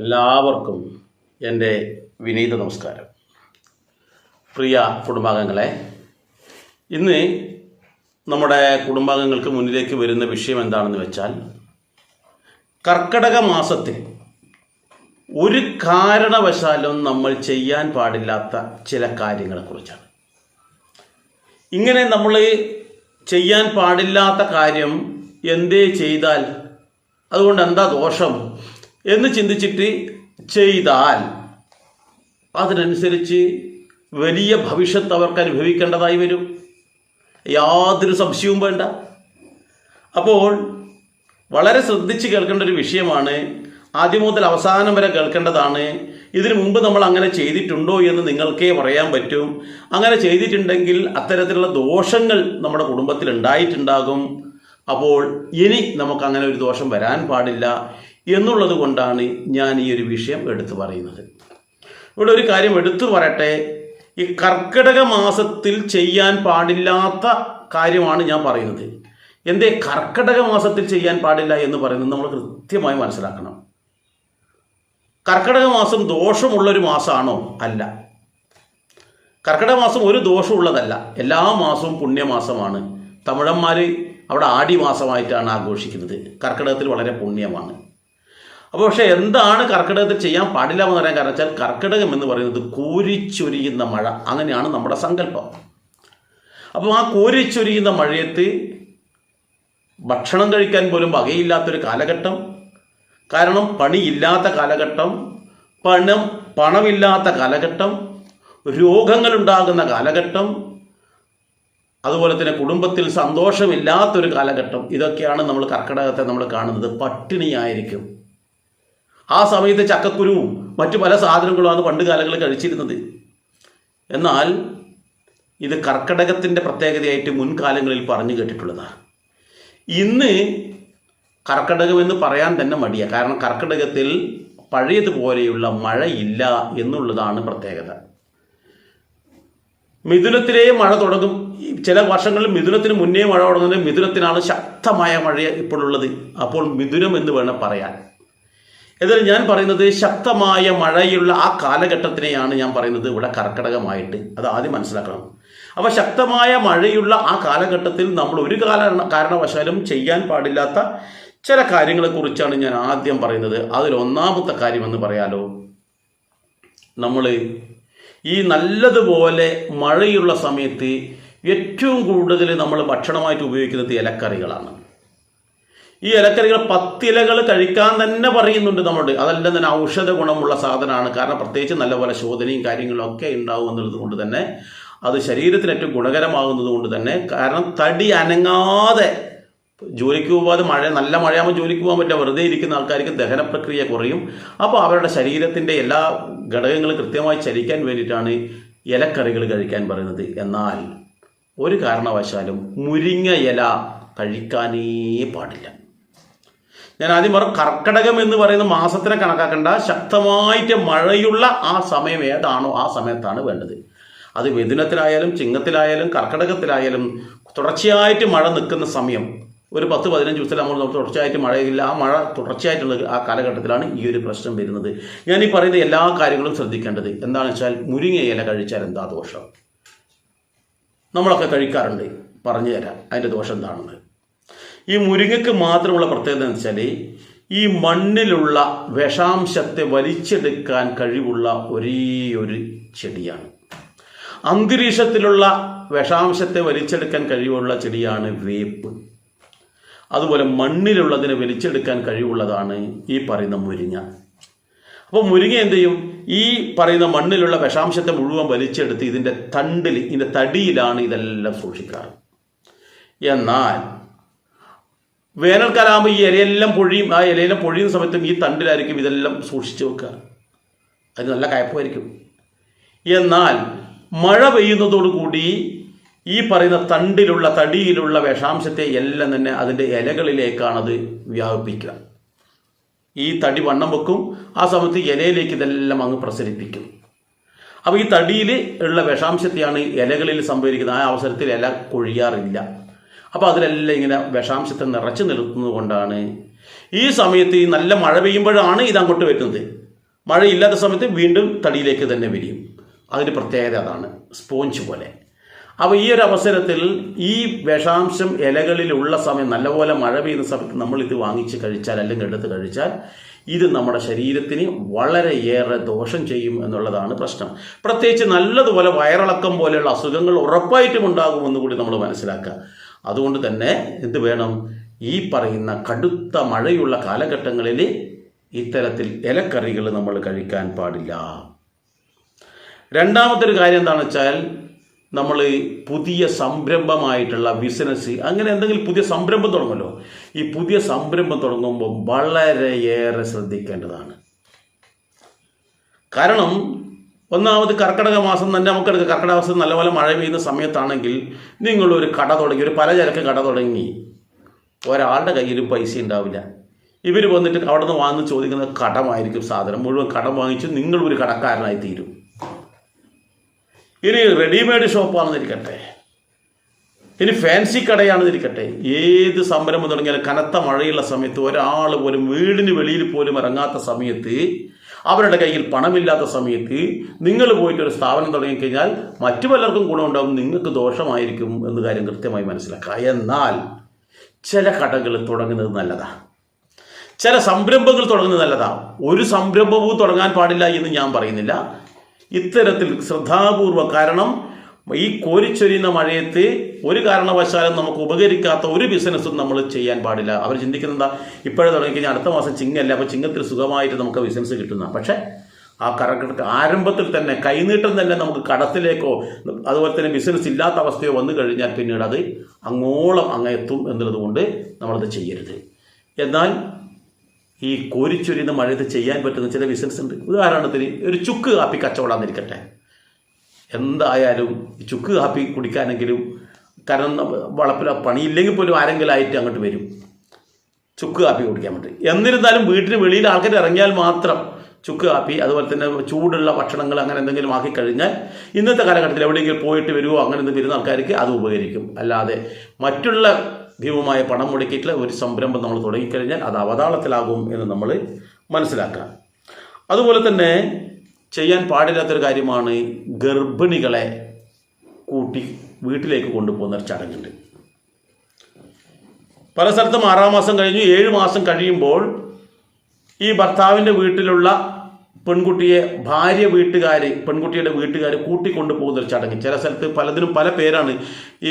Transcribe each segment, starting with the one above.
എല്ലാവർക്കും എന്റെ വിനീത നമസ്കാരം. പ്രിയ കുടുംബാംഗങ്ങളെ ഇന്ന് നമ്മുടെ കുടുംബാംഗങ്ങൾക്ക് മുന്നിലേക്ക് വരുന്ന വിഷയം എന്താണെന്ന് വെച്ചാൽ കർക്കടക മാസത്തിൽ ഒരു കാരണവശാലും നമ്മൾ ചെയ്യാൻ പാടില്ലാത്ത ചില കാര്യങ്ങളെക്കുറിച്ചാണ്. ഇങ്ങനെ നമ്മൾ ചെയ്യാൻ പാടില്ലാത്ത കാര്യം എന്തേ ചെയ്താൽ അതുകൊണ്ട് എന്താ ദോഷം? എന്ന് ചിന്തിച്ചിട്ട് ചെയ്താൽ അതിനനുസരിച്ച് വലിയ ഭവിഷ്യത്ത് അവർക്ക് അനുഭവിക്കേണ്ടതായി വരും. യാതൊരു സംശയവും വേണ്ട. അപ്പോൾ വളരെ ശ്രദ്ധിച്ച് കേൾക്കേണ്ട ഒരു വിഷയമാണ് ആദ്യം മുതൽ അവസാനം വരെ കേൾക്കേണ്ടതാണ്. ഇതിനു മുമ്പ് നമ്മൾ അങ്ങനെ ചെയ്തിട്ടുണ്ടോ എന്ന് നിങ്ങൾക്കേ പറയാൻ പറ്റും. അങ്ങനെ ചെയ്തിട്ടുണ്ടെങ്കിൽ അത്തരത്തിലുള്ള ദോഷങ്ങൾ നമ്മുടെ കുടുംബത്തിൽ ഉണ്ടായിട്ടുണ്ടാകും. അപ്പോൾ ഇനി നമുക്ക് അങ്ങനെ ഒരു ദോഷം വരാൻ പാടില്ല. എന്നുള്ളത് കൊണ്ടാണ് ഞാൻ ഈ ഒരു വിഷയം എടുത്തു പറയുന്നത്. ഇവിടെ ഒരു കാര്യം എടുത്തു പറയട്ടെ. ഈ കർക്കിടക മാസത്തിൽ ചെയ്യാൻ പാടില്ലാത്ത കാര്യമാണ് ഞാൻ പറയുന്നത്. എന്തേ കർക്കിടക മാസത്തിൽ ചെയ്യാൻ പാടില്ല എന്ന് പറയുന്നത് നമ്മൾ കൃത്യമായി മനസ്സിലാക്കണം. കർക്കിടക മാസം ദോഷമുള്ളൊരു മാസമാണോ അല്ല. കർക്കിടക മാസം ഒരു ദോഷമുള്ളതല്ല. എല്ലാ മാസവും പുണ്യമാസമാണ്. തമിഴന്മാർ അവിടെ ആടി മാസമായിട്ടാണ് ആഘോഷിക്കുന്നത്. കർക്കിടകത്തിൽ വളരെ പുണ്യമാണ്. അപ്പോൾ പക്ഷേ എന്താണ് കർക്കിടകത്തിൽ ചെയ്യാൻ പാടില്ല എന്ന് പറയാൻ കാരണം വെച്ചാൽ കർക്കിടകം എന്ന് പറയുന്നത് കോരിച്ചൊരിയുന്ന മഴ. അങ്ങനെയാണ് നമ്മുടെ സങ്കല്പം. അപ്പോൾ ആ കോരിച്ചൊരിയുന്ന മഴയത്ത് ഭക്ഷണം കഴിക്കാൻ പോലും വകയില്ലാത്തൊരു കാലഘട്ടം കാരണം പണിയില്ലാത്ത കാലഘട്ടം പണം പണമില്ലാത്ത കാലഘട്ടം രോഗങ്ങളുണ്ടാകുന്ന കാലഘട്ടം അതുപോലെ തന്നെ കുടുംബത്തിൽ സന്തോഷമില്ലാത്തൊരു കാലഘട്ടം ഇതൊക്കെയാണ് നമ്മൾ കർക്കിടകത്തെ നമ്മൾ കാണുന്നത്. പട്ടിണിയായിരിക്കും. ആ സമയത്ത് ചക്കക്കുരുവും മറ്റു പല സാധനങ്ങളുമാണ് പണ്ട് കാലങ്ങളിൽ കഴിച്ചിരുന്നത്. എന്നാൽ ഇത് കർക്കിടകത്തിന്റെ പ്രത്യേകതയായിട്ട് മുൻകാലങ്ങളിൽ പറഞ്ഞു കേട്ടിട്ടുള്ളതാണ്. ഇന്ന് കർക്കിടകം എന്ന് പറയാൻ തന്നെ മടിയാണ് കാരണം കർക്കിടകത്തിൽ പഴയതുപോലെയുള്ള മഴയില്ല എന്നുള്ളതാണ് പ്രത്യേകത. മിഥുനത്തിലേ മഴ തുടങ്ങും. ചില വർഷങ്ങളിൽ മിഥുനത്തിന് മുന്നേ മഴ തുടങ്ങുന്നത് മിഥുനത്തിനാണ് ശക്തമായ മഴ ഇപ്പോഴുള്ളത്. അപ്പോൾ മിഥുനം എന്ന് വേണം പറയാൻ. ഏതായാലും ഞാൻ പറയുന്നത് ശക്തമായ മഴയുള്ള ആ കാലഘട്ടത്തിനെയാണ് ഞാൻ പറയുന്നത് ഇവിടെ കർക്കിടകമായിട്ട്. അത് ആദ്യം മനസ്സിലാക്കണം. അപ്പോൾ ശക്തമായ മഴയുള്ള ആ കാലഘട്ടത്തിൽ നമ്മൾ ഒരു കാല കാരണവശാലും ചെയ്യാൻ പാടില്ലാത്ത ചില കാര്യങ്ങളെക്കുറിച്ചാണ് ഞാൻ ആദ്യം പറയുന്നത്. അതിൽ ഒന്നാമത്തെ കാര്യമെന്ന് പറയാലോ. നമ്മൾ ഈ നല്ലതുപോലെ മഴയുള്ള സമയത്ത് ഏറ്റവും കൂടുതൽ നമ്മൾ ഭക്ഷണമായിട്ട് ഉപയോഗിക്കുന്നത് ഇലക്കറികളാണ്. ഈ ഇലക്കറികൾ പത്തിലകൾ കഴിക്കാൻ തന്നെ പറയുന്നുണ്ട് നമ്മുടെ അതെല്ലാം തന്നെ ഔഷധ ഗുണമുള്ള സാധനമാണ്. കാരണം പ്രത്യേകിച്ച് നല്ലപോലെ ശോധനയും കാര്യങ്ങളും ഒക്കെ ഉണ്ടാവും എന്നുള്ളത് കൊണ്ട് തന്നെ അത് ശരീരത്തിന് ഏറ്റവും ഗുണകരമാകുന്നത് കൊണ്ട് തന്നെ. കാരണം തടി അനങ്ങാതെ ജോലിക്ക് പോകാതെ മഴ നല്ല മഴയാകുമ്പോൾ ജോലിക്ക് പോകാൻ പറ്റില്ല. വെറുതെ ഇരിക്കുന്ന ആൾക്കാർക്ക് ദഹന പ്രക്രിയ കുറയും. അപ്പോൾ അവരുടെ ശരീരത്തിന്റെ എല്ലാ ഘടകങ്ങളും കൃത്യമായി ചലിക്കാൻ വേണ്ടിയിട്ടാണ് ഇലക്കറികൾ കഴിക്കാൻ പറയുന്നത്. എന്നാൽ ഒരു കാരണവശാലും മുരിങ്ങ ഇല കഴിക്കാനേ പാടില്ല. ഞാൻ ആദ്യം പറഞ്ഞു കർക്കടകം എന്ന് പറയുന്ന മാസത്തിനെ കണക്കാക്കേണ്ട. ശക്തമായിട്ട് മഴയുള്ള ആ സമയം ഏതാണോ ആ സമയത്താണ് വേണ്ടത്. അത് മിഥുനത്തിലായാലും ചിങ്ങത്തിലായാലും കർക്കടകത്തിലായാലും തുടർച്ചയായിട്ട് മഴ നിൽക്കുന്ന സമയം. ഒരു പത്ത് പതിനഞ്ച് ദിവസത്തിൽ നമ്മൾ തുടർച്ചയായിട്ട് മഴയില്ല. ആ മഴ തുടർച്ചയായിട്ടുള്ള ആ കാലഘട്ടത്തിലാണ് ഈ ഒരു പ്രശ്നം വരുന്നത്. ഞാൻ ഈ പറയുന്ന എല്ലാ കാര്യങ്ങളും ശ്രദ്ധിക്കേണ്ടത് എന്താണെന്ന് വെച്ചാൽ മുരിങ്ങ ഇല കഴിച്ചാൽ എന്താ ദോഷം? നമ്മളൊക്കെ കഴിക്കാറുണ്ട്. പറഞ്ഞു തരാം. അതിന്റെ ദോഷം എന്താണെന്ന്. ഈ മുരിങ്ങയ്ക്ക് മാത്രമുള്ള പ്രത്യേകത എന്ന് വെച്ചാൽ ഈ മണ്ണിലുള്ള വിഷാംശത്തെ വലിച്ചെടുക്കാൻ കഴിവുള്ള ഒരേ ഒരു ചെടിയാണ്. അന്തരീക്ഷത്തിലുള്ള വിഷാംശത്തെ വലിച്ചെടുക്കാൻ കഴിവുള്ള ചെടിയാണ് വേപ്പ്. അതുപോലെ മണ്ണിലുള്ളതിനെ വലിച്ചെടുക്കാൻ കഴിവുള്ളതാണ് ഈ പറയുന്ന മുരിങ്ങ. അപ്പോൾ മുരിങ്ങ എന്ത് ചെയ്യും? ഈ പറയുന്ന മണ്ണിലുള്ള വിഷാംശത്തെ മുഴുവൻ വലിച്ചെടുത്ത് ഇതിന്റെ തണ്ടിൽ ഇതിന്റെ തടിയിലാണ് ഇതെല്ലാം സൂക്ഷിക്കാറ്. എന്നാൽ വേനൽക്കാലാകുമ്പോൾ ഈ ഇലയെല്ലാം പൊഴിയും ആ ഇലയെല്ലാം പൊഴിയുന്ന സമയത്തും ഈ തണ്ടിലായിരിക്കും ഇതെല്ലാം സൂക്ഷിച്ചു വെക്കുക. അത് നല്ല കയപ്പമായിരിക്കും. എന്നാൽ മഴ പെയ്യുന്നതോടുകൂടി ഈ പറയുന്ന തണ്ടിലുള്ള തടിയിലുള്ള വിഷാംശത്തെ എല്ലാം തന്നെ അതിന്റെ ഇലകളിലേക്കാണ് അത് വ്യാപിപ്പിക്കുക. ഈ തടി വണ്ണം വെക്കും ആ സമയത്ത് ഇലയിലേക്ക് ഇതെല്ലാം അങ്ങ് പ്രസരിപ്പിക്കും. അപ്പോൾ ഈ തടിയിൽ ഉള്ള വിഷാംശത്തെയാണ് ഇലകളിൽ സംഭവിക്കുന്നത്. ആ അവസരത്തിൽ ഇല കൊഴിയാറില്ല. അപ്പോൾ അതിലെല്ലാം ഇങ്ങനെ വിഷാംശത്തെ നിറച്ചു നിർത്തുന്നത് കൊണ്ടാണ് ഈ സമയത്ത് ഈ നല്ല മഴ പെയ്യുമ്പോഴാണ് ഇത് അങ്ങോട്ട് വരുന്നത്. മഴയില്ലാത്ത സമയത്ത് വീണ്ടും തടിയിലേക്ക് തന്നെ വരും അതിന്റെ പ്രത്യേകത അതാണ് സ്പോഞ്ച് പോലെ. അപ്പോൾ ഈ ഒരു അവസരത്തിൽ ഈ വിഷാംശം ഇലകളിലുള്ള സമയം നല്ലപോലെ മഴ പെയ്യുന്ന സമയത്ത് നമ്മൾ ഇത് വാങ്ങിച്ച് കഴിച്ചാൽ അല്ലെങ്കിൽ എടുത്ത് കഴിച്ചാൽ ഇത് നമ്മുടെ ശരീരത്തിന് വളരെയേറെ ദോഷം ചെയ്യും എന്നുള്ളതാണ് പ്രശ്നം. പ്രത്യേകിച്ച് നല്ലതുപോലെ വയറിളക്കം പോലെയുള്ള അസുഖങ്ങൾ ഉറപ്പായിട്ടും ഉണ്ടാകുമെന്ന് കൂടി നമ്മൾ മനസ്സിലാക്കുക. അതുകൊണ്ട് തന്നെ എന്ത് വേണം? ഈ പറയുന്ന കടുത്ത മഴയുള്ള കാലഘട്ടങ്ങളിൽ ഇത്തരത്തിൽ ഇലക്കറികൾ നമ്മൾ കഴിക്കാൻ പാടില്ല. രണ്ടാമത്തെ കാര്യം എന്താണെന്ന് വെച്ചാൽ നമ്മൾ പുതിയ സംരംഭമായിട്ടുള്ള ബിസിനസ് അങ്ങനെ എന്തെങ്കിലും പുതിയ സംരംഭം തുടങ്ങുമല്ലോ. ഈ പുതിയ സംരംഭം തുടങ്ങുമ്പോൾ വളരെയേറെ ശ്രദ്ധിക്കേണ്ടതാണ്. കാരണം ഒന്നാമത് കർക്കിടക മാസം തന്നെ നമുക്കെടുക്കുക കർക്കിടക മാസം നല്ലപോലെ മഴ പെയ്യുന്ന സമയത്താണെങ്കിൽ നിങ്ങളൊരു കട തുടങ്ങി ഒരു പലചരക്ക് കട തുടങ്ങി. ഒരാളുടെ കയ്യിലും പൈസ ഉണ്ടാവില്ല. ഇവർ വന്നിട്ട് അവിടെ നിന്ന് വാങ്ങി ചോദിക്കുന്ന കടമായിരിക്കും സാധനം. മുഴുവൻ കടം വാങ്ങിച്ച് നിങ്ങൾ ഒരു കടക്കാരനായി തീരും. ഇനി റെഡിമെയ്ഡ് ഷോപ്പാണെന്നിരിക്കട്ടെ ഇനി ഫാൻസി കടയാണെന്നിരിക്കട്ടെ. ഏത് സംരംഭം തുടങ്ങിയാലും കനത്ത മഴയുള്ള സമയത്ത് ഒരാൾ പോലും വീടിന് വെളിയിൽ പോലും ഇറങ്ങാത്ത സമയത്ത് അവരുടെ കയ്യിൽ പണമില്ലാത്ത സമയത്ത് നിങ്ങൾ പോയിട്ട് ഒരു സ്ഥാപനം തുടങ്ങിക്കഴിഞ്ഞാൽ മറ്റു പലർക്കും ഗുണമുണ്ടാകും നിങ്ങൾക്ക് ദോഷമായിരിക്കും എന്ന കാര്യം കൃത്യമായി മനസ്സിലാക്കുക. എന്നാൽ ചില കടകൾ തുടങ്ങുന്നത് നല്ലതാണ് ചില സംരംഭങ്ങൾ തുടങ്ങുന്നത് നല്ലതാണ് ഒരു സംരംഭവും തുടങ്ങാൻ പാടില്ല എന്ന് ഞാൻ പറയുന്നില്ല. ഇത്തരത്തിൽ ശ്രദ്ധാപൂർവം കാരണം ഈ കോരിച്ചൊരിയുന്ന മഴയത്ത് ഒരു കാരണവശാലും നമുക്ക് ഉപകരിക്കാത്ത ഒരു ബിസിനസ്സും നമ്മൾ ചെയ്യാൻ പാടില്ല. അവർ ചിന്തിക്കുന്നത് എന്താ? ഇപ്പോഴേ തുടങ്ങിക്കഴിഞ്ഞാൽ അടുത്ത മാസം ചിങ്ങല്ല അപ്പോൾ ചിങ്ങത്തിൽ സുഖമായിട്ട് നമുക്ക് ബിസിനസ് കിട്ടുന്ന. പക്ഷേ ആ കറക്റ്റ് ആരംഭത്തിൽ തന്നെ കൈനീട്ടം തന്നെ നമുക്ക് കടത്തിലേക്കോ അതുപോലെ തന്നെ ബിസിനസ് ഇല്ലാത്ത അവസ്ഥയോ വന്നു കഴിഞ്ഞാൽ പിന്നീട് അത് അങ്ങോളം അങ്ങ് എത്തും എന്നുള്ളത് കൊണ്ട് നമ്മളത് ചെയ്യരുത്. എന്നാൽ ഈ കോരിച്ചൊരിയുന്ന മഴയത്ത് ചെയ്യാൻ പറ്റുന്ന ചില ബിസിനസ് ഉണ്ട് ഉദാഹരണത്തിന് ഒരു ചുക്ക് കാപ്പി കച്ചവടമാണെന്നിരിക്കട്ടെ എന്തായാലും ചുക്ക് കാപ്പി കുടിക്കാനെങ്കിലും കാരണം വളപ്പില പണിയില്ലെങ്കിൽ പോലും ആരെങ്കിലും ആയിട്ട് അങ്ങോട്ട് വരും. ചുക്ക് കാപ്പി കുടിക്കാൻ വേണ്ടി. എന്നിരുന്നാലും വീട്ടിന് വെളിയിൽ ആൾക്കാർ ഇറങ്ങിയാൽ മാത്രം ചുക്ക് കാപ്പി അതുപോലെ തന്നെ ചൂടുള്ള ഭക്ഷണങ്ങൾ അങ്ങനെ എന്തെങ്കിലും ആക്കി കഴിഞ്ഞാൽ ഇന്നത്തെ കാലഘട്ടത്തിൽ എവിടെയെങ്കിലും പോയിട്ട് വരുമോ അങ്ങനെ എന്തെങ്കിലും വരുന്ന ആൾക്കാർക്ക് അത് ഉപകരിക്കും. അല്ലാതെ മറ്റുള്ള ഭീമമായ പണം മുടക്കിയിട്ടുള്ള ഒരു സംരംഭം നമ്മൾ തുടങ്ങിക്കഴിഞ്ഞാൽ അത് അവതാളത്തിലാകും എന്ന് നമ്മൾ മനസ്സിലാക്കണം. അതുപോലെ തന്നെ ചെയ്യാൻ പാടില്ലാത്തൊരു കാര്യമാണ് ഗർഭിണികളെ കൂട്ടി വീട്ടിലേക്ക് കൊണ്ടുപോകുന്ന ഒരു ചടങ്ങുണ്ട്. പല സ്ഥലത്തും ആറാം മാസം കഴിഞ്ഞു ഏഴ് മാസം കഴിയുമ്പോൾ ഈ ഭർത്താവിന്റെ വീട്ടിലുള്ള പെൺകുട്ടിയെ ഭാര്യ വീട്ടുകാർ പെൺകുട്ടിയുടെ വീട്ടുകാർ കൂട്ടിക്കൊണ്ടു പോകുന്ന ഒരു ചടങ്ങ്. ചില സ്ഥലത്ത് പലതിനും പല പേരാണ്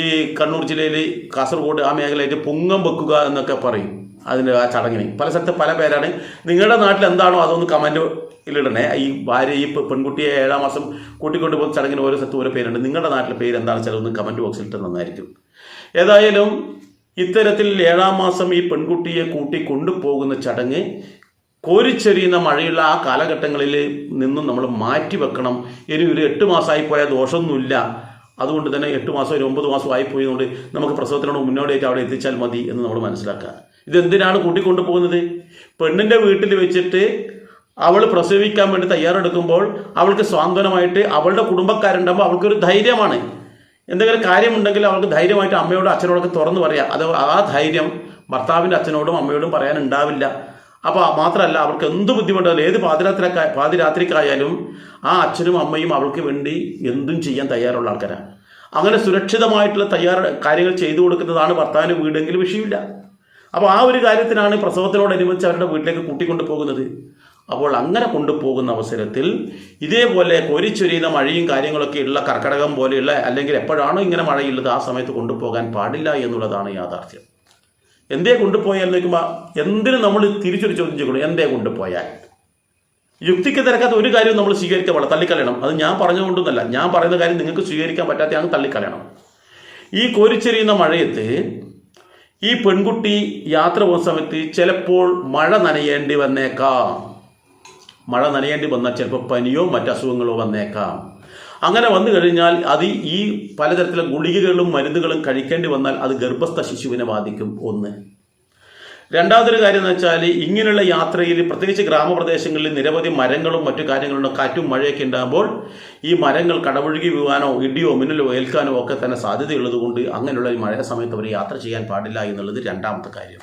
ഈ കണ്ണൂർ ജില്ലയിൽ കാസർഗോഡ് ആ മേഖലയിൽ പൊങ്ങം വെക്കുക എന്നൊക്കെ പറയും. അതിന്റെ ആ ചടങ്ങിന്. പല സ്ഥലത്ത് പല പേരാണ്. നിങ്ങളുടെ നാട്ടിൽ എന്താണോ അതൊന്ന് കമന്റിലിടണേ ഈ ഭാര്യ ഈ പെൺകുട്ടിയെ ഏഴാം മാസം കൂട്ടിക്കൊണ്ട് പോകുന്ന ചടങ്ങിന് ഓരോ സ്ഥലത്ത് ഓരോ പേരുണ്ട്. നിങ്ങളുടെ നാട്ടിലെ പേര് എന്താണെന്ന് വെച്ചാൽ ഒന്ന് കമന്റ് ബോക്സിൽ ഇട്ട് നന്നായിരിക്കും. ഏതായാലും ഇത്തരത്തിൽ ഏഴാം മാസം ഈ പെൺകുട്ടിയെ കൂട്ടി കൊണ്ടുപോകുന്ന ചടങ്ങ് കോരിച്ചെറിയുന്ന മഴയുള്ള ആ കാലഘട്ടങ്ങളിൽ നിന്നും നമ്മൾ മാറ്റി വെക്കണം. ഇനി ഒരു എട്ട് മാസമായി പോയാൽ ദോഷമൊന്നുമില്ല. അതുകൊണ്ട് തന്നെ എട്ട് മാസം ഒരു ഒമ്പത് മാസം ആയി പോയതുകൊണ്ട് നമുക്ക് പ്രസവത്തിനോട് മുന്നോടിയായിട്ട് അവിടെ എത്തിച്ചാൽ മതി എന്ന് നമ്മൾ മനസ്സിലാക്കുക. ഇതെന്തിനാണ് കൂട്ടിക്കൊണ്ടു പോകുന്നത് പെണ്ണിന്റെ വീട്ടിൽ വെച്ചിട്ട് അവൾ പ്രസവിക്കാൻ വേണ്ടി തയ്യാറെടുക്കുമ്പോൾ അവൾക്ക് സ്വാന്തനമായിട്ട് അവളുടെ കുടുംബക്കാരുണ്ടാകുമ്പോൾ അവൾക്കൊരു ധൈര്യമാണ്. എന്തെങ്കിലും കാര്യമുണ്ടെങ്കിൽ അവൾക്ക് ധൈര്യമായിട്ട് അമ്മയോടും അച്ഛനോടൊക്കെ തുറന്നു പറയാം. അത് ആ ധൈര്യം ഭർത്താവിന്റെ അച്ഛനോടും അമ്മയോടും പറയാനുണ്ടാവില്ല അപ്പോൾ മാത്രമല്ല അവൾക്ക് എന്ത് ബുദ്ധിമുട്ടായാലും ഏത് പാതിരാത്രി പാതിരാത്രിക്കായാലും ആ അച്ഛനും അമ്മയും അവൾക്ക് വേണ്ടി എന്തും ചെയ്യാൻ തയ്യാറുള്ള ആൾക്കാരാണ്. അങ്ങനെ സുരക്ഷിതമായിട്ടുള്ള തയ്യാർ കാര്യങ്ങൾ ചെയ്തു കൊടുക്കുന്നതാണ് ഭർത്താവിന്റെ വീടെങ്കിലും വിഷയമില്ല. അപ്പോൾ ആ ഒരു കാര്യത്തിനാണ് പ്രസവത്തിനോടനുബന്ധിച്ച് അവരുടെ വീട്ടിലേക്ക് കൂട്ടിക്കൊണ്ടു പോകുന്നത്. അപ്പോൾ അങ്ങനെ കൊണ്ടുപോകുന്ന അവസരത്തിൽ ഇതേപോലെ കൊരിച്ചൊരിയുന്ന മഴയും കാര്യങ്ങളൊക്കെ ഉള്ള കർക്കടകം പോലെയുള്ള അല്ലെങ്കിൽ എപ്പോഴാണോ ഇങ്ങനെ മഴയുള്ളത് ആ സമയത്ത് കൊണ്ടുപോകാൻ പാടില്ല എന്നുള്ളതാണ് യാഥാർത്ഥ്യം. എന്തേ കൊണ്ടുപോയാൽ നോക്കുമ്പോൾ എന്തിനു നമ്മൾ തിരിച്ചൊരു ചോദ്യം ചെയ്യണം എന്തേ കൊണ്ടുപോയാൽ? യുക്തിക്ക് തിരക്കാത്ത ഒരു കാര്യവും നമ്മൾ സ്വീകരിക്കാൻ പാടില്ല തള്ളിക്കളയണം. അത് ഞാൻ പറഞ്ഞുകൊണ്ടൊന്നല്ല ഞാൻ പറയുന്ന കാര്യം നിങ്ങൾക്ക് സ്വീകരിക്കാൻ പറ്റാത്തതാണ് തള്ളിക്കളയണം. ഈ കോരിച്ചെറിയുന്ന മഴയത്ത് ഈ പെൺകുട്ടി യാത്ര പോകുന്ന സമയത്ത് ചിലപ്പോൾ മഴ നനയേണ്ടി വന്നേക്കാം. മഴ നനയേണ്ടി വന്നാൽ ചിലപ്പോൾ പനിയോ മറ്റ് അസുഖങ്ങളോ വന്നേക്കാം. അങ്ങനെ വന്നു കഴിഞ്ഞാൽ അത് ഈ പലതരത്തിലുള്ള ഗുളികകളും മരുന്നുകളും കഴിക്കേണ്ടി വന്നാൽ അത് ഗർഭസ്ഥ ശിശുവിനെ ബാധിക്കും. ഒന്ന്. രണ്ടാമതൊരു കാര്യം എന്ന് വെച്ചാൽ ഇങ്ങനെയുള്ള യാത്രയിൽ പ്രത്യേകിച്ച് ഗ്രാമപ്രദേശങ്ങളിൽ നിരവധി മരങ്ങളും മറ്റു കാര്യങ്ങളും കാറ്റും മഴയൊക്കെ ഉണ്ടാകുമ്പോൾ ഈ മരങ്ങൾ കടപുഴുകി വീഴാനോ ഇടിയോ മിന്നലോ ഏൽക്കാനോ ഒക്കെ തന്നെ സാധ്യതയുള്ളത് കൊണ്ട് അങ്ങനെയുള്ള മഴ സമയത്ത് അവർ യാത്ര ചെയ്യാൻ പാടില്ല എന്നുള്ളത് രണ്ടാമത്തെ കാര്യം.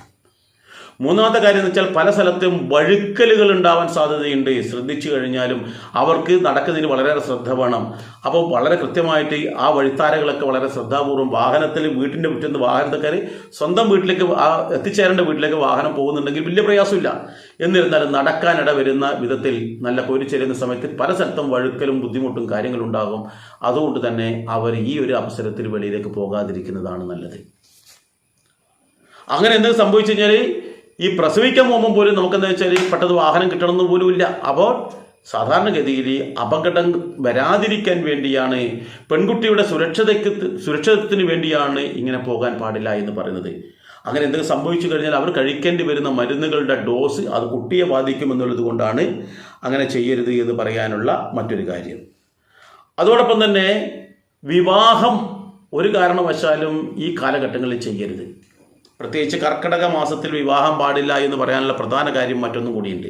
മൂന്നാമത്തെ കാര്യം എന്ന് വെച്ചാൽ പല സ്ഥലത്തും വഴുക്കലുകൾ ഉണ്ടാവാൻ സാധ്യതയുണ്ട്. ശ്രദ്ധിച്ചു കഴിഞ്ഞാലും അവർക്ക് നടക്കുന്നതിന് വളരെ ശ്രദ്ധ വേണം. അപ്പോൾ വളരെ കൃത്യമായിട്ട് ആ വഴിത്താരകളൊക്കെ വളരെ ശ്രദ്ധാപൂർവം വാഹനത്തിൽ വീട്ടിന്റെ മുറ്റത്ത് വാഹനത്തെക്കാർ സ്വന്തം വീട്ടിലേക്ക് എത്തിച്ചേരേണ്ട വീട്ടിലേക്ക് വാഹനം പോകുന്നുണ്ടെങ്കിൽ വലിയ പ്രയാസമില്ല. എന്നിരുന്നാലും നടക്കാനിട വരുന്ന വിധത്തിൽ നല്ല കോരിച്ചേരുന്ന സമയത്ത് പല സ്ഥലത്തും വഴുക്കലും ബുദ്ധിമുട്ടും കാര്യങ്ങളും ഉണ്ടാകും. അതുകൊണ്ട് തന്നെ അവർ ഈ ഒരു അവസരത്തിൽ വെളിയിലേക്ക് പോകാതിരിക്കുന്നതാണ് നല്ലത്. അങ്ങനെ എന്ത് സംഭവിച്ചു കഴിഞ്ഞാൽ ഈ പ്രസവിക്കാൻ പോകുമ്പോൾ പോലും നമുക്ക് എന്താ വെച്ചാൽ പെട്ടെന്ന് വാഹനം കിട്ടണമെന്ന് പോലും ഇല്ല. അപ്പോൾ സാധാരണഗതിയിൽ അപകടം വരാതിരിക്കാൻ വേണ്ടിയാണ് പെൺകുട്ടിയുടെ സുരക്ഷതയ്ക്ക് സുരക്ഷിതത്വത്തിന് വേണ്ടിയാണ് ഇങ്ങനെ പോകാൻ പാടില്ല എന്ന് പറയുന്നത്. അങ്ങനെ എന്തെങ്കിലും സംഭവിച്ചു കഴിഞ്ഞാൽ അവർ കഴിക്കേണ്ടി വരുന്ന മരുന്നുകളുടെ ഡോസ് അത് കുട്ടിയെ ബാധിക്കുമെന്നുള്ളത് കൊണ്ടാണ് അങ്ങനെ ചെയ്യരുത് എന്ന് പറയാനുള്ള മറ്റൊരു കാര്യം. അതോടൊപ്പം തന്നെ വിവാഹം ഒരു കാരണവശാലും ഈ കാലഘട്ടങ്ങളിൽ ചെയ്യരുത്. പ്രത്യേകിച്ച് കർക്കിടക മാസത്തിൽ വിവാഹം പാടില്ല എന്ന് പറയാനുള്ള പ്രധാന കാര്യം മറ്റൊന്നും കൂടിയുണ്ട്.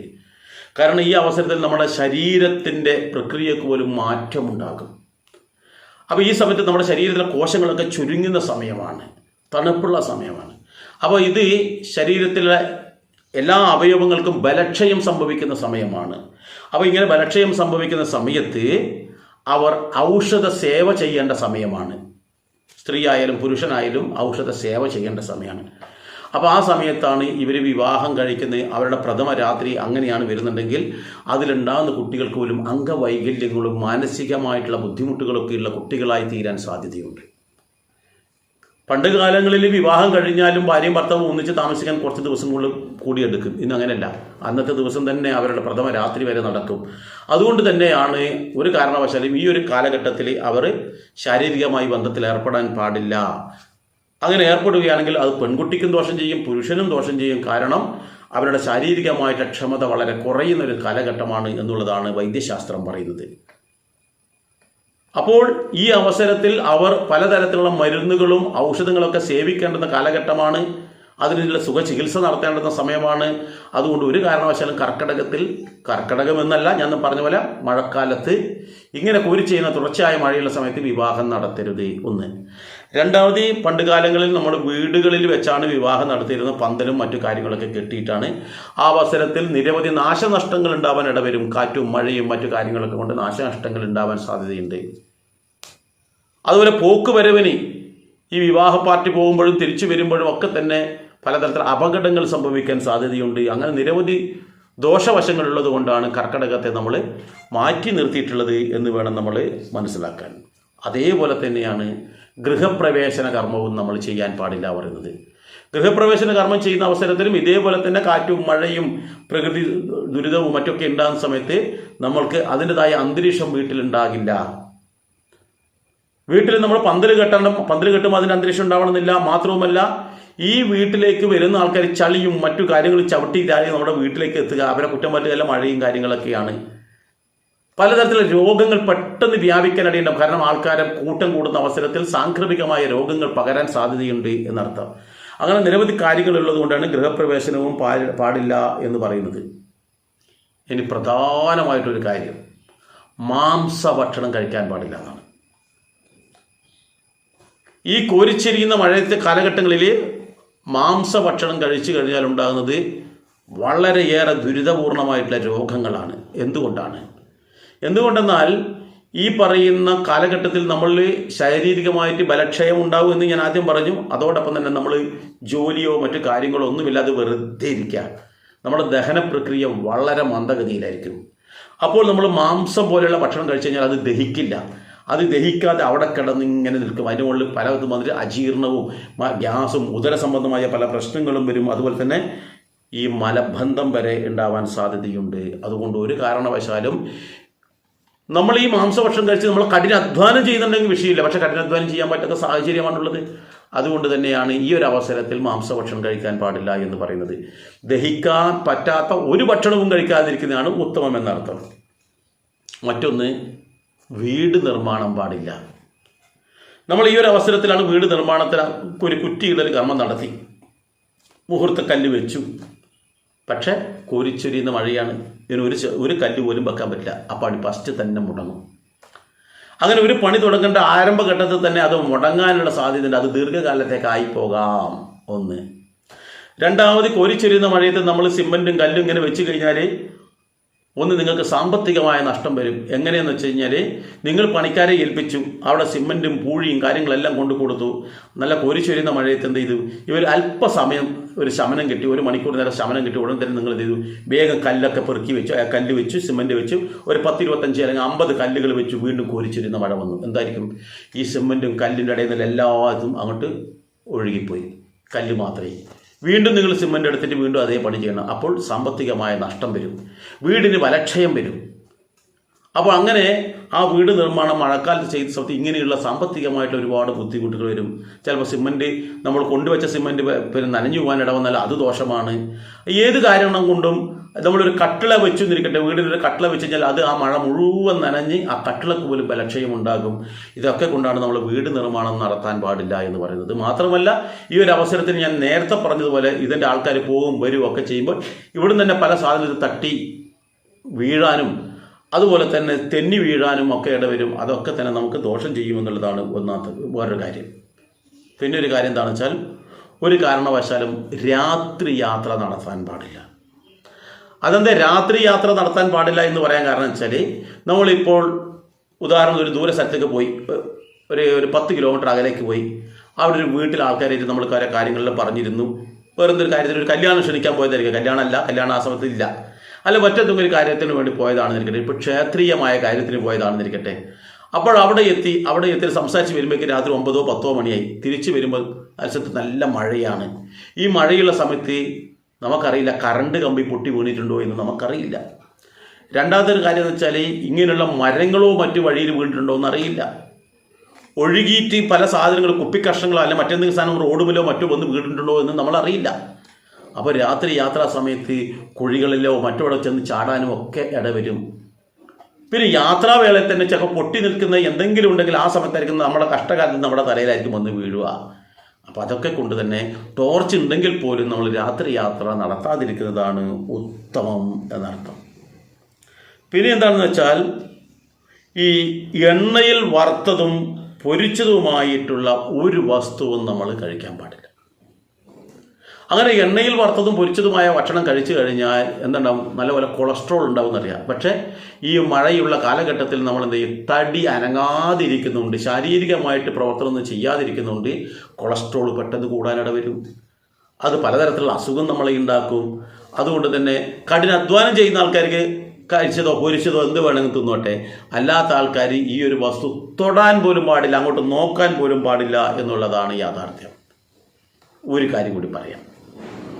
കാരണം ഈ അവസരത്തിൽ നമ്മുടെ ശരീരത്തിന്റെ പ്രക്രിയക്ക് പോലും മാറ്റമുണ്ടാകും. അപ്പോൾ ഈ സമയത്ത് നമ്മുടെ ശരീരത്തിലെ കോശങ്ങളൊക്കെ ചുരുങ്ങുന്ന സമയമാണ്. തണുപ്പുള്ള സമയമാണ്. അപ്പോൾ ഇത് ശരീരത്തിലെ എല്ലാ അവയവങ്ങൾക്കും ബലക്ഷയം സംഭവിക്കുന്ന സമയമാണ്. അപ്പോൾ ഇങ്ങനെ ബലക്ഷയം സംഭവിക്കുന്ന സമയത്ത് അവർ ഔഷധ സേവ ചെയ്യേണ്ട സമയമാണ്. സ്ത്രീ ആയാലും പുരുഷനായാലും ഔഷധ സേവ ചെയ്യേണ്ട സമയമാണ്. അപ്പോൾ ആ സമയത്താണ് ഇവർ വിവാഹം കഴിക്കുന്നത് അവരുടെ പ്രഥമ രാത്രി അങ്ങനെയാണ് വരുന്നുണ്ടെങ്കിൽ അതിലുണ്ടാകുന്ന കുട്ടികൾക്ക് പോലും അംഗവൈകല്യങ്ങളും മാനസികമായിട്ടുള്ള ബുദ്ധിമുട്ടുകളൊക്കെ ഉള്ള കുട്ടികളായി തീരാൻ സാധ്യതയുണ്ട്. പണ്ട് കാലങ്ങളിൽ വിവാഹം കഴിഞ്ഞാലും ഭാര്യയും ഭർത്താവും ഒന്നിച്ച് താമസിക്കാൻ കുറച്ച് ദിവസങ്ങളിൽ കൂടിയെടുക്കും. ഇന്ന് അങ്ങനെയല്ല. അന്നത്തെ ദിവസം തന്നെ അവരുടെ പ്രഥമ രാത്രി വരെ നടക്കും. അതുകൊണ്ട് തന്നെയാണ് ഒരു കാരണവശാലും ഈ ഒരു കാലഘട്ടത്തിൽ അവർ ശാരീരികമായി ബന്ധത്തിൽ ഏർപ്പെടാൻ പാടില്ല. അങ്ങനെ ഏർപ്പെടുകയാണെങ്കിൽ അത് പെൺകുട്ടിക്കും ദോഷം ചെയ്യും പുരുഷനും ദോഷം ചെയ്യും. കാരണം അവരുടെ ശാരീരികമായിട്ട് ക്ഷമത വളരെ കുറയുന്ന ഒരു കാലഘട്ടമാണ് എന്നുള്ളതാണ് വൈദ്യശാസ്ത്രം പറയുന്നത്. അപ്പോൾ ഈ അവസരത്തിൽ അവർ പലതരത്തിലുള്ള മരുന്നുകളും ഔഷധങ്ങളൊക്കെ സേവിക്കേണ്ടുന്ന കാലഘട്ടമാണ് അതിനുള്ള സുഖ ചികിത്സ നടത്തേണ്ടുന്ന സമയമാണ്. അതുകൊണ്ട് ഒരു കാരണവശാലും കർക്കിടകത്തിൽ കർക്കടകം എന്നല്ല ഞാൻ പറഞ്ഞ പോലെ മഴക്കാലത്ത് ഇങ്ങനെ കൂരി ചെയ്യുന്ന തുടർച്ചയായ മഴയുള്ള സമയത്ത് വിവാഹം നടത്തരുത് ഒന്ന്. രണ്ടാമത് പണ്ട് കാലങ്ങളിൽ നമ്മൾ വീടുകളിൽ വെച്ചാണ് വിവാഹം നടത്തിയിരുന്നത്. പന്തലും മറ്റു കാര്യങ്ങളൊക്കെ കെട്ടിയിട്ടാണ്. ആ അവസരത്തിൽ നിരവധി നാശനഷ്ടങ്ങൾ ഉണ്ടാവാൻ ഇടവരും. കാറ്റും മഴയും മറ്റു കാര്യങ്ങളൊക്കെ കൊണ്ട് നാശനഷ്ടങ്ങൾ ഉണ്ടാവാൻ സാധ്യതയുണ്ട്. അതുപോലെ പോക്ക് വരവിന് ഈ വിവാഹ പാർട്ടി പോകുമ്പോഴും തിരിച്ചു വരുമ്പോഴും ഒക്കെ തന്നെ പലതരത്തിലുള്ള അപകടങ്ങൾ സംഭവിക്കാൻ സാധ്യതയുണ്ട്. അങ്ങനെ നിരവധി ദോഷവശങ്ങളുള്ളത് കൊണ്ടാണ് കർക്കടകത്തെ നമ്മൾ മാറ്റി നിർത്തിയിട്ടുള്ളത് എന്ന് വേണം നമ്മൾ മനസ്സിലാക്കാൻ. അതേപോലെ തന്നെയാണ് ഗൃഹപ്രവേശന കർമ്മവും നമ്മൾ ചെയ്യാൻ പാടില്ല പറയുന്നത്. ഗൃഹപ്രവേശന കർമ്മം ചെയ്യുന്ന അവസരത്തിലും ഇതേപോലെ തന്നെ കാറ്റും മഴയും പ്രകൃതി ദുരിതവും മറ്റൊക്കെ ഉണ്ടാകുന്ന സമയത്ത് നമ്മൾക്ക് അതിന്റെതായ അന്തരീക്ഷം വീട്ടിലുണ്ടാകില്ല വീട്ടിൽ നമ്മൾ പന്തൽ കെട്ടണം പന്തൽ കെട്ടുമ്പോൾ അതിന് അന്തരീക്ഷം ഉണ്ടാവണമെന്നില്ല. മാത്രവുമല്ല ഈ വീട്ടിലേക്ക് വരുന്ന ആൾക്കാർ ചളിയും മറ്റു കാര്യങ്ങളും ഇതായി നമ്മുടെ വീട്ടിലേക്ക് എത്തുക. അവരെ കുറ്റം പറ്റുകയല്ല മഴയും കാര്യങ്ങളൊക്കെയാണ്. പലതരത്തിലുള്ള രോഗങ്ങൾ പെട്ടെന്ന് വ്യാപിക്കാൻ ഇടയുണ്ടാവും കാരണം ആൾക്കാരെ കൂട്ടം കൂടുന്ന അവസരത്തിൽ സാംക്രമികമായ രോഗങ്ങൾ പകരാൻ സാധ്യതയുണ്ട് എന്നർത്ഥം. അങ്ങനെ നിരവധി കാര്യങ്ങൾ ഉള്ളതുകൊണ്ടാണ് ഗൃഹപ്രവേശനവും പാടില്ല എന്ന് പറയുന്നത്. ഇനി പ്രധാനമായിട്ടൊരു കാര്യം. മാംസഭക്ഷണം കഴിക്കാൻ പാടില്ല എന്നാണ്. ഈ കോരിച്ചെരിയുന്ന മഴയത്തെ കാലഘട്ടങ്ങളിൽ മാംസഭക്ഷണം കഴിച്ചു കഴിഞ്ഞാൽ ഉണ്ടാകുന്നത് വളരെയേറെ ദുരിതപൂർണമായിട്ടുള്ള രോഗങ്ങളാണ്. എന്തുകൊണ്ടാണ്? എന്തുകൊണ്ടെന്നാൽ ഈ പറയുന്ന കാലഘട്ടത്തിൽ നമ്മൾ ശാരീരികമായിട്ട് ബലക്ഷയം ഉണ്ടാവും എന്ന് ഞാൻ ആദ്യം പറഞ്ഞു. അതോടൊപ്പം തന്നെ നമ്മൾ ജോലിയോ മറ്റു കാര്യങ്ങളോ ഒന്നുമില്ലാതെ വെറുതെ ഇരിക്കുക. നമ്മുടെ ദഹന പ്രക്രിയ വളരെ മന്ദഗതിയിലായിരിക്കും. അപ്പോൾ നമ്മൾ മാംസം പോലെയുള്ള ഭക്ഷണം കഴിച്ചു കഴിഞ്ഞാൽ അത് ദഹിക്കില്ല. അത് ദഹിക്കാതെ അവിടെ കിടന്ന് ഇങ്ങനെ നിൽക്കും. അതിന്റെ മുകളിൽ പല വന്നിട്ട് അജീർണവും ഗ്യാസും ഉദര സംബന്ധമായ പല പ്രശ്നങ്ങളും വരും. അതുപോലെ തന്നെ ഈ മലബന്ധം വരെ ഉണ്ടാവാൻ സാധ്യതയുണ്ട്. അതുകൊണ്ട് ഒരു കാരണവശാലും നമ്മൾ ഈ മാംസഭക്ഷണം കഴിച്ച് നമ്മൾ കഠിനാധ്വാനം ചെയ്യുന്നുണ്ടെങ്കിൽ വിഷയമില്ല. പക്ഷെ കഠിനാധ്വാനം ചെയ്യാൻ പറ്റാത്ത സാഹചര്യമാണുള്ളത്. അതുകൊണ്ട് തന്നെയാണ് ഈ ഒരു അവസരത്തിൽ മാംസഭക്ഷണം കഴിക്കാൻ പാടില്ല എന്ന് പറയുന്നത്. ദഹിക്കാൻ പറ്റാത്ത ഒരു ഭക്ഷണവും കഴിക്കാതിരിക്കുന്നതാണ് ഉത്തമം എന്നർത്ഥം. മറ്റൊന്ന് വീട് നിർമ്മാണം പാടില്ല. നമ്മൾ ഈ ഒരു അവസരത്തിലാണ് വീട് നിർമ്മാണത്തിന് ഒരു കുറ്റിയിടൽ കർമ്മം നടത്തി. മുഹൂർത്ത കല്ല് വെച്ചു. പക്ഷേ കോരിച്ചൊരിയുന്ന മഴയാണ്. ഇതിന് ഒരു ഒരു കല്ല് പോലും വെക്കാൻ പറ്റില്ല. ആ പണി ഫസ്റ്റ് തന്നെ മുടങ്ങും. അങ്ങനെ ഒരു പണി തുടങ്ങേണ്ട ആരംഭഘട്ടത്തിൽ തന്നെ അത് മുടങ്ങാനുള്ള സാധ്യതയുണ്ട്. അത് ദീർഘകാലത്തേക്കായി പോകാം ഒന്ന്. രണ്ടാമത് കോരിച്ചൊരിയുന്ന മഴയത്ത് നമ്മൾ സിമെന്റും കല്ലും ഇങ്ങനെ വെച്ച് കഴിഞ്ഞാൽ ഒന്ന് നിങ്ങൾക്ക് സാമ്പത്തികമായ നഷ്ടം വരും. എങ്ങനെയെന്ന് വെച്ച് കഴിഞ്ഞാൽ നിങ്ങൾ പണിക്കാരെ ഏൽപ്പിച്ചു. അവിടെ സിമെന്റും പൂഴിയും കാര്യങ്ങളെല്ലാം കൊണ്ടു കൊടുത്തു. നല്ല കോരിച്ചൊരിയുന്ന മഴയത്ത് എന്ത് ചെയ്തു? ഇവർ അല്പസമയം ഒരു ശമനം കിട്ടി ഒരു മണിക്കൂർ നേരം ശമനം കിട്ടി ഉടൻ തന്നെ നിങ്ങൾ എന്ത് ചെയ്തു? വേഗം കല്ലൊക്കെ പെറുക്കി വെച്ചു. കല്ല് വെച്ചു സിമെന്റ് വെച്ചു. ഒരു പത്ത് ഇരുപത്തഞ്ച് അല്ലെങ്കിൽ അമ്പത് കല്ലുകൾ വെച്ച് വീണ്ടും കോരിച്ചൊരിയുന്ന മഴ വന്നു. എന്തായിരിക്കും? ഈ സിമെന്റും കല്ലിന്റെ ഇടയിൽ നിന്ന് എല്ലാതും അങ്ങോട്ട് ഒഴുകിപ്പോയി. കല്ല് മാത്രമേ. വീണ്ടും നിങ്ങൾ സിമന്റ് എടുത്തിട്ട് വീണ്ടും അതേ പണി ചെയ്യണം. അപ്പോൾ സാമ്പത്തികമായ നഷ്ടം വരും. വീടിന് ബലക്ഷയം വരും. അപ്പോൾ അങ്ങനെ ആ വീട് നിർമ്മാണം മഴക്കാലത്ത് ചെയ്ത സമയത്ത് ഇങ്ങനെയുള്ള സാമ്പത്തികമായിട്ട് ഒരുപാട് ബുദ്ധിമുട്ടുകൾ വരും. ചിലപ്പോൾ സിമന്റ് നമ്മൾ കൊണ്ടുവച്ച സിമന്റ് പിന്നെ നനഞ്ഞു പോകാൻ ഇടവന്നാൽ അത് ദോഷമാണ്. ഏത് കാരണം കൊണ്ടും നമ്മളൊരു കട്ടിള വെച്ചു നിൽക്കട്ടെ വീടിനൊരു കട്ടിള വെച്ച് കഴിഞ്ഞാൽ അത് ആ മഴ മുഴുവൻ നനഞ്ഞ് ആ കട്ടിളക്ക് പോലും ബലക്ഷയം ഉണ്ടാകും. ഇതൊക്കെ കൊണ്ടാണ് നമ്മൾ വീട് നിർമ്മാണം നടത്താൻ പാടില്ല എന്ന് പറയുന്നത്. മാത്രമല്ല ഈ ഒരു അവസരത്തിന് ഞാൻ നേരത്തെ പറഞ്ഞതുപോലെ ഇതിന്റെ ആൾക്കാർ പോകും വരും ഒക്കെ ചെയ്യുമ്പോൾ ഇവിടുന്ന് തന്നെ പല സാധനത്തിൽ തട്ടി വീഴാനും അതുപോലെ തന്നെ തെന്നി വീഴാനും ഒക്കെ ഇടവരും അതൊക്കെ തന്നെ നമുക്ക് ദോഷം ചെയ്യുമെന്നുള്ളതാണ് ഒന്നാമത്തെ വേറൊരു കാര്യം. പിന്നെ ഒരു കാര്യം എന്താണെന്ന് വെച്ചാൽ ഒരു കാരണവശാലും രാത്രി യാത്ര നടത്താൻ പാടില്ല. അതെന്താ രാത്രി യാത്ര നടത്താൻ പാടില്ല എന്ന് പറയാൻ കാരണം വെച്ചാൽ നമ്മളിപ്പോൾ ഉദാഹരണം ഒരു ദൂര സ്ഥലത്തേക്ക് പോയി ഒരു ഒരു പത്ത് കിലോമീറ്റർ അകലേക്ക് പോയി അവിടെ ഒരു വീട്ടിൽ ആൾക്കാരായിട്ട് നമ്മൾ കാര്യങ്ങളിൽ പറഞ്ഞിരുന്നു. വേറെ എന്തൊരു കാര്യത്തിൽ ഒരു കല്യാണം ക്ഷണിക്കാൻ പോയതായിരിക്കും. കല്യാണമല്ല കല്യാണം ആ സമയത്ത് ഇല്ല. അല്ല മറ്റെന്തെങ്കിലും ഒരു കാര്യത്തിന് വേണ്ടി പോയതാണെന്നിരിക്കട്ടെ. ഇപ്പോൾ ക്ഷേത്രീയമായ കാര്യത്തിന് പോയതാണെന്നിരിക്കട്ടെ. അപ്പോൾ അവിടെ എത്തി അവിടെ എത്തി സംസാരിച്ച് വരുമ്പോഴേക്ക് രാത്രി ഒമ്പതോ പത്തോ മണിയായി. തിരിച്ചു വരുമ്പോൾ അലസത്ത് നല്ല മഴയാണ്. ഈ മഴയുള്ള സമയത്ത് നമുക്കറിയില്ല കറണ്ട് കമ്പി പൊട്ടി വീണിട്ടുണ്ടോ എന്ന് നമുക്കറിയില്ല. രണ്ടാമത്തെ കാര്യം എന്ന് വെച്ചാൽ ഇങ്ങനെയുള്ള മരങ്ങളോ മറ്റു വഴിയിൽ വീണിട്ടുണ്ടോ എന്നറിയില്ല. ഒഴുകിയിട്ട് പല സാധനങ്ങൾ കുപ്പിക്കഷ്ണങ്ങളോ അല്ല മറ്റെന്തെങ്കിലും സാധനം റോഡുമിലോ മറ്റോ വന്ന് വീണിട്ടുണ്ടോ എന്ന് നമ്മളറിയില്ല. അപ്പോൾ രാത്രി യാത്രാ സമയത്ത് കുഴികളിലോ മറ്റവിടെ ചെന്ന് ചാടാനും ഒക്കെ ഇടവരും. പിന്നെ യാത്രാവേളയിൽ തന്നെ ചിലപ്പോൾ പൊട്ടി നിൽക്കുന്ന എന്തെങ്കിലും ഉണ്ടെങ്കിൽ ആ സമയത്തായിരിക്കും നമ്മുടെ കഷ്ടകാലത്ത് നമ്മുടെ തലയിലായിരിക്കും വന്ന് വീഴുക. അപ്പോൾ അതൊക്കെ കൊണ്ട് തന്നെ ടോർച്ച് ഉണ്ടെങ്കിൽ പോലും നമ്മൾ രാത്രി യാത്ര നടത്താതിരിക്കുന്നതാണ് ഉത്തമം എന്നർത്ഥം. പിന്നെ എന്താണെന്ന് വെച്ചാൽ ഈ എണ്ണയിൽ വറുത്തതും പൊരിച്ചതുമായിട്ടുള്ള ഒരു വസ്തുവും നമ്മൾ കഴിക്കാൻ പാടില്ല. അങ്ങനെ എണ്ണയിൽ വറുത്തതും പൊരിച്ചതുമായ ഭക്ഷണം കഴിച്ചു കഴിഞ്ഞാൽ എന്തുണ്ടാവും? നല്ലപോലെ കൊളസ്ട്രോൾ ഉണ്ടാവും എന്നറിയാം പക്ഷേ ഈ മഴയുള്ള കാലഘട്ടത്തിൽ നമ്മൾ എന്ത് ചെയ്യും? തടി അനങ്ങാതിരിക്കുന്നുണ്ട്. ശാരീരികമായിട്ട് പ്രവർത്തനമൊന്നും ചെയ്യാതിരിക്കുന്നുണ്ട്. കൊളസ്ട്രോൾ പെട്ടെന്ന് കൂടാനിട വരും. അത് പലതരത്തിലുള്ള അസുഖം നമ്മളെ ഉണ്ടാക്കും. അതുകൊണ്ട് തന്നെ കഠിനാധ്വാനം ചെയ്യുന്ന ആൾക്കാർക്ക് കഴിച്ചതോ പൊരിച്ചതോ എന്ത് വേണമെങ്കിൽ തിന്നോട്ടെ. അല്ലാത്ത ആൾക്കാർ ഈ ഒരു വസ്തു തൊടാൻ പോലും പാടില്ല അങ്ങോട്ട് നോക്കാൻ പോലും പാടില്ല എന്നുള്ളതാണ് യാഥാർത്ഥ്യം. ഒരു കാര്യം കൂടി പറയാം.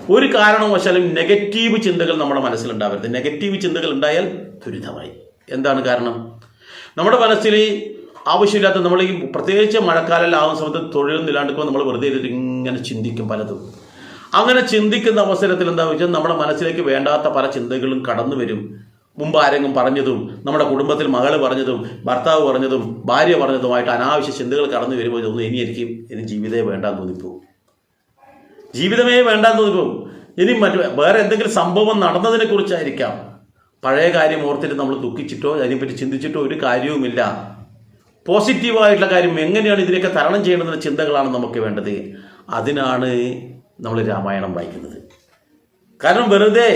ഒരു കാരണവശാലും നെഗറ്റീവ് ചിന്തകൾ നമ്മുടെ മനസ്സിലുണ്ടാവരുത്. നെഗറ്റീവ് ചിന്തകൾ ഉണ്ടായാൽ ദുരിതമായി. എന്താണ് കാരണം? നമ്മുടെ മനസ്സിൽ ആവശ്യമില്ലാത്ത നമ്മൾ ഈ പ്രത്യേകിച്ച് മഴക്കാലം ആവുന്ന സമയത്ത് തൊഴിലൊന്നും നമ്മൾ വെറുതെ ഇങ്ങനെ ചിന്തിക്കും പലതും. അങ്ങനെ ചിന്തിക്കുന്ന അവസരത്തിൽ എന്താ വെച്ചാൽ നമ്മുടെ മനസ്സിലേക്ക് വേണ്ടാത്ത പല ചിന്തകളും കടന്നു വരും. മുമ്പ് ആരെങ്കിലും പറഞ്ഞതും നമ്മുടെ കുടുംബത്തിൽ മകൾ പറഞ്ഞതും ഭർത്താവ് പറഞ്ഞതും ഭാര്യ പറഞ്ഞതുമായിട്ട് അനാവശ്യ ചിന്തകൾ കടന്നു വരുമ്പോൾ തോന്നുന്നു ഇനി എനിക്ക് ഇനി ജീവിതമേ വേണ്ടാന്ന് തോന്നിപ്പോവും. ജീവിതമേ വേണ്ടാന്ന് തോന്നും. ഇനി മറ്റു വേറെ എന്തെങ്കിലും സംഭവം നടന്നതിനെ കുറിച്ചായിരിക്കാം. പഴയ കാര്യം ഓർത്തിട്ട് നമ്മൾ ദുഃഖിച്ചിട്ടോ അതിനെപ്പറ്റി ചിന്തിച്ചിട്ടോ ഒരു കാര്യവുമില്ല. പോസിറ്റീവായിട്ടുള്ള കാര്യം എങ്ങനെയാണ് ഇതിനൊക്കെ തരണം ചെയ്യേണ്ടതെന്ന ചിന്തകളാണ് നമുക്ക് വേണ്ടത്. അതിനാണ് നമ്മൾ രാമായണം വായിക്കുന്നത്. കാരണം വെറുതെ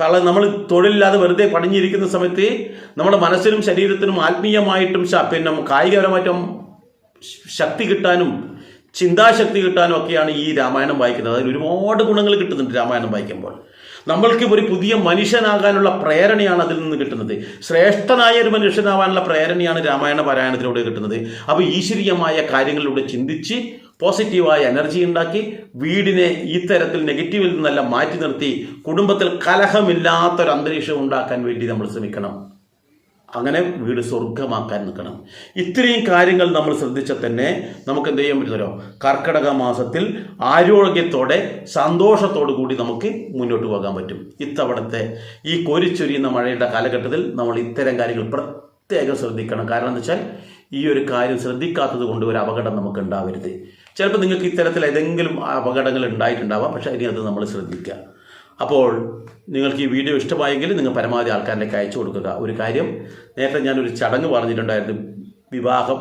തള നമ്മൾ തൊഴിലില്ലാതെ വെറുതെ പണിഞ്ഞിരിക്കുന്ന സമയത്ത് നമ്മുടെ മനസ്സിനും ശരീരത്തിനും ആത്മീയമായിട്ടും പിന്നെ കായികപരമായിട്ടും ശക്തി കിട്ടാനും ചിന്താശക്തി കിട്ടാനും ഒക്കെയാണ് ഈ രാമായണം വായിക്കുന്നത്. അതിൽ ഒരുപാട് ഗുണങ്ങൾ കിട്ടുന്നുണ്ട് രാമായണം വായിക്കുമ്പോൾ. നമ്മൾക്ക് ഒരു പുതിയ മനുഷ്യനാകാനുള്ള പ്രേരണയാണ് അതിൽ നിന്ന് കിട്ടുന്നത്. ശ്രേഷ്ഠനായ ഒരു മനുഷ്യനാവാനുള്ള പ്രേരണയാണ് രാമായണ പാരായണത്തിലൂടെ കിട്ടുന്നത്. അപ്പോൾ ഈശ്വരീയമായ കാര്യങ്ങളിലൂടെ ചിന്തിച്ച് പോസിറ്റീവായ എനർജി ഉണ്ടാക്കി വീടിനെ ഈ തരത്തിൽ നെഗറ്റീവിൽ നിന്നെല്ലാം മാറ്റി നിർത്തി കുടുംബത്തിൽ കലഹമില്ലാത്തൊരു അന്തരീക്ഷം ഉണ്ടാക്കാൻ വേണ്ടി നമ്മൾ ശ്രമിക്കണം. അങ്ങനെ വീട് സ്വർഗമാക്കാൻ നിൽക്കണം. ഇത്രയും കാര്യങ്ങൾ നമ്മൾ ശ്രദ്ധിച്ചാൽ തന്നെ നമുക്ക് എന്ത് ചെയ്യാൻ പറ്റുമല്ലോ കർക്കിടക മാസത്തിൽ ആരോഗ്യത്തോടെ സന്തോഷത്തോടു കൂടി നമുക്ക് മുന്നോട്ട് പോകാൻ പറ്റും. ഇത്തവണത്തെ ഈ കോരിച്ചൊരിയുന്ന മഴയുടെ കാലഘട്ടത്തിൽ നമ്മൾ ഇത്തരം കാര്യങ്ങൾ പ്രത്യേകം ശ്രദ്ധിക്കണം. കാരണം എന്താ വെച്ചാൽ ഈ ഒരു കാര്യം ശ്രദ്ധിക്കാത്തത് കൊണ്ട് ഒരു അപകടം നമുക്ക് ഉണ്ടാവരുത്. ചിലപ്പോൾ നിങ്ങൾക്ക് ഇത്തരത്തിൽ ഏതെങ്കിലും അപകടങ്ങൾ ഉണ്ടായിട്ടുണ്ടാവാം പക്ഷേ ഇനി അത് നമ്മൾ ശ്രദ്ധിക്കുക. അപ്പോൾ നിങ്ങൾക്ക് ഈ വീഡിയോ ഇഷ്ടമായെങ്കിൽ നിങ്ങൾ പരമാവധി ആൾക്കാരിലേക്ക് അയച്ചു കൊടുക്കുക. ഒരു കാര്യം നേരത്തെ ഞാനൊരു ചടങ്ങ് പറഞ്ഞിട്ടുണ്ടായിരുന്നു. വിവാഹം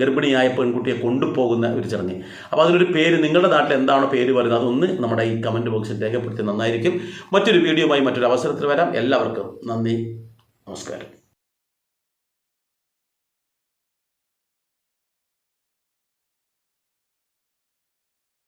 ഗർഭിണിയായ പെൺകുട്ടിയെ കൊണ്ടുപോകുന്ന ഒരു ചടങ്ങ്. അപ്പോൾ അതിനൊരു പേര് നിങ്ങളുടെ നാട്ടിൽ എന്താണോ പേര് പറയുന്നത് അതൊന്ന് നമ്മുടെ ഈ കമന്റ് ബോക്സിൽ രേഖപ്പെടുത്തി നന്നായിരിക്കും. മറ്റൊരു വീഡിയോയുമായി മറ്റൊരു അവസരത്തിൽ വരാം. എല്ലാവർക്കും നന്ദി നമസ്കാരം.